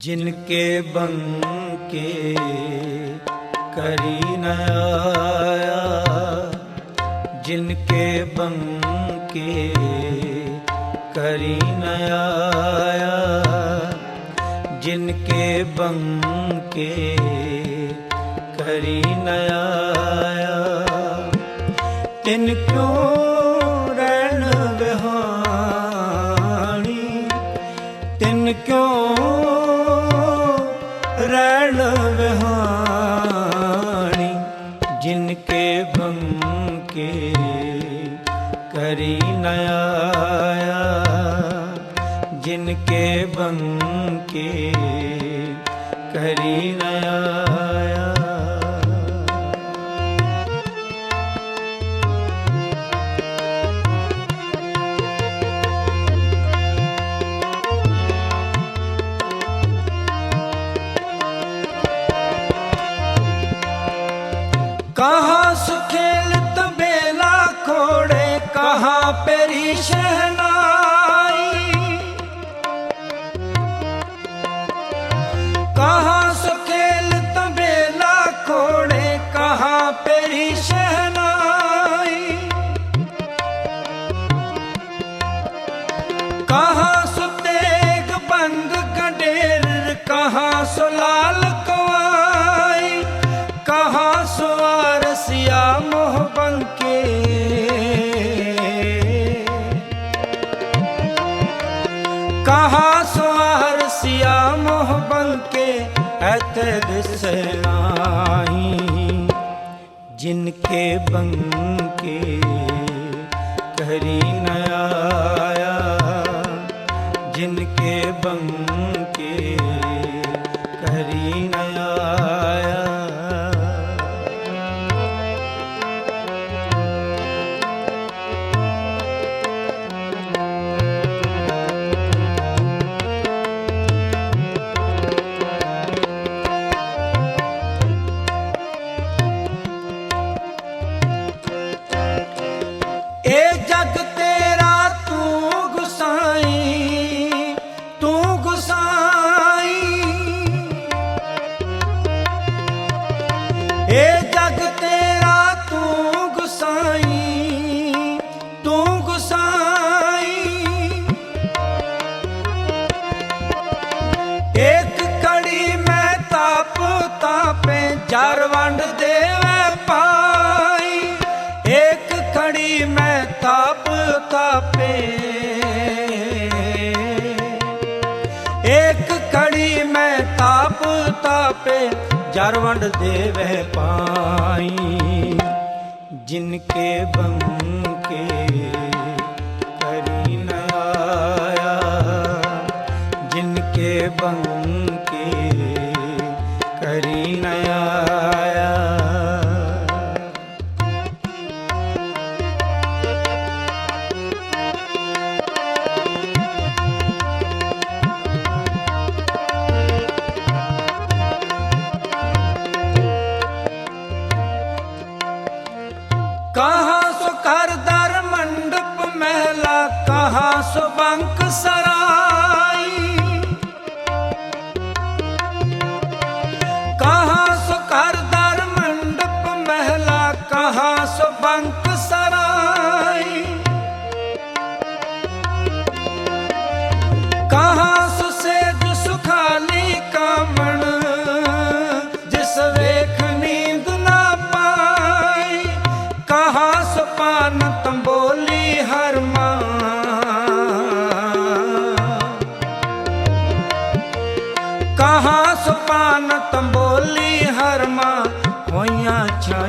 जिनके बंके करी न आया जिनके बंके करी न आया जिनके बंके करी न आया तिन क्यों ਮੇਰੀ ਸ਼ਹਿਨਾਈ। ਕਹਾ ਸੁਖੇਲ ਤਬੇਲਾ ਖੋੜੇ ਕਹਾ ਪੇਰੀ ਸ਼ਹਿਨਾਈ। ਕਹਾ ਕਹਾ ਸਵਾਰ ਸਿਆ ਮੋਹ ਬੰਕੇ ਐਥੇ ਦਿਸੇ ਨਾਹੀ ਜਿਨ ਕੇ ਬੰਕੇ ਕਹਿਰੀ ਨ ਆਇਆ। ਜਿਨ ਕੇ ਇਹ ਜਗ ਤੇਰਾ ਤੂੰ ਗੁਸਾਈ ਤੂੰ ਗੁਸਾਈ। ਇੱਕ ਕੜੀ ਮੈਂ ਤਾਪ ਤਾਪੇ, ਜਰ ਵੰਡ ਦੇਵੇ ਪਾਈ। ਇੱਕ ਕੜੀ ਮੈਂ ਤਾਪ ਤਾਪੇ। ਇੱਕ ਕੜੀ ਮੈਂ ਤਾਪ ਤਾਪੇ ਜਰ ਵੰਡ ਦੇਵੇ ਪਾਈ ਜਿਨ ਕੇ ਬੰਮ ਕੇ ਕਰੀ ਨਾ ਆਇਆ ਜਿਨ ਕੇ ਬੰਮ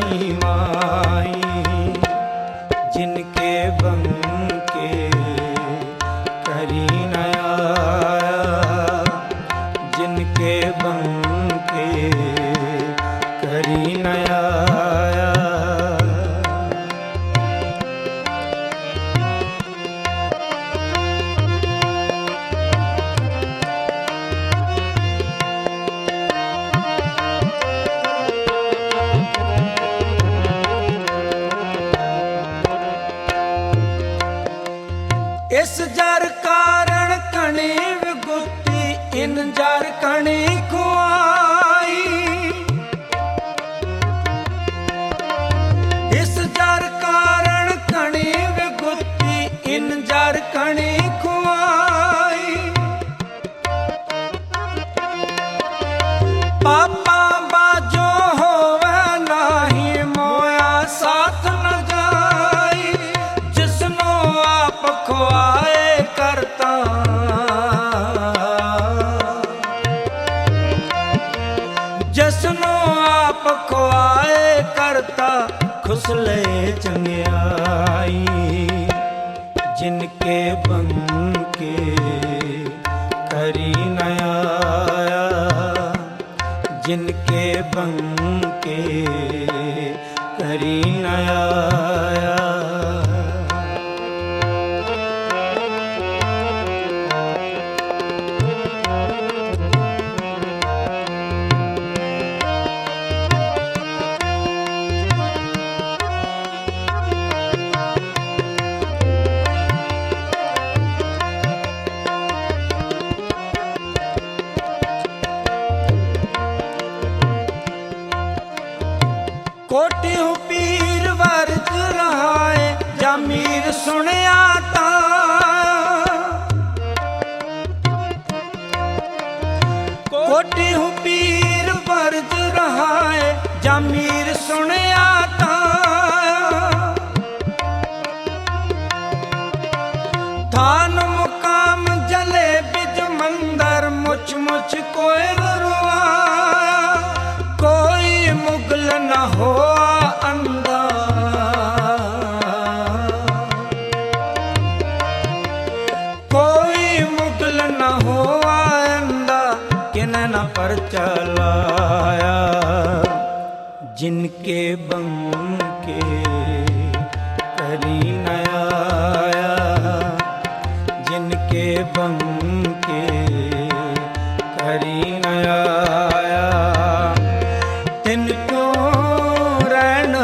ਮਾਈ ਮਾਈ ਜਿਨਕੇ ਬੰਕੇ ਕਰੀ ਨਾ ਆਇਆ ਜਿਨਕੇ ਬੰਕੇ ਇਸ ਜਰ ਕਾਰਣ ਕਣੀ ਵਿਗੁਤੀ ਇਨ ਜਰ ਕਣੀ ਖੁਆਈ। ਇਸ ਜਰ ਕਾਰਣ ਕਣੀ ਵਿਗੁਤੀ ਇਨ ਜਰ ਕਣੀ ਖੁਆਏ ਕਰਤਾ ਖੁਸਲੇ ਚੰਗਿਆਈ ਜਿਨ ਕੇ ਬੰਕੇ ਕਰੀ ਨ ਆਇਆ। ਜਿਨ ਕੇ ਬੰਕੇ ਕਰੀ ਨ ਕੋਟੀ ਹੂ ਪੀਰ ਵਰਜ ਰਹਾਏ ਜਮੀਰ ਸੁਣਿਆ ਤਾਂ। ਕੋਟੀ ਹੂ ਪੀਰ ਵਰਜ ਰਹਾਏ ਜਮੀਰ ਸੁਣਿਆ ਨ ਪਰ ਚਲਾਇਆ ਜਿਨ ਕੇ ਬੰਕੇ ਕਰੀ ਨ ਆਇਆ। ਜਿਨ ਕੇ ਬੰਕੇ ਕਰੀ ਨ ਆਇਆ। ਤਿਨ ਕੋ ਰਹਿਣ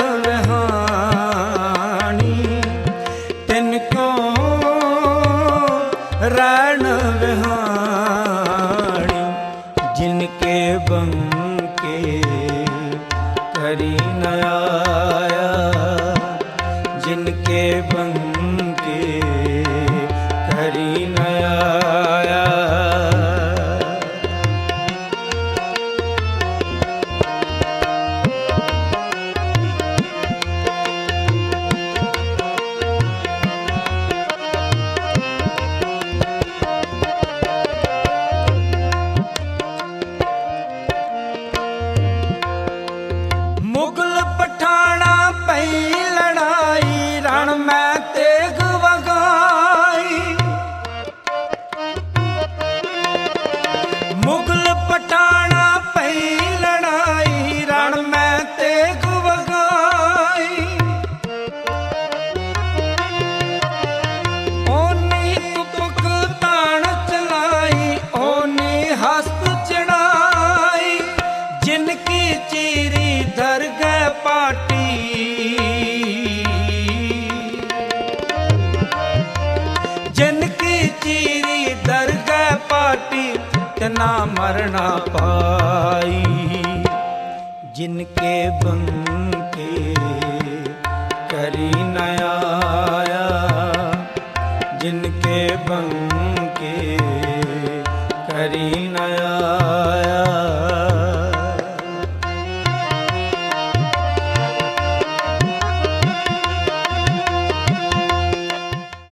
ਜਿਨ ਕੀ ਚੀਰੀ ਧਰ ਪਾਟੀ ਤਨਾ ਮਰਨਾ ਪਾਈ। ਜਿਨ ਕੇ ਬੰਕੇ ਕਰੀ ਨਿਆ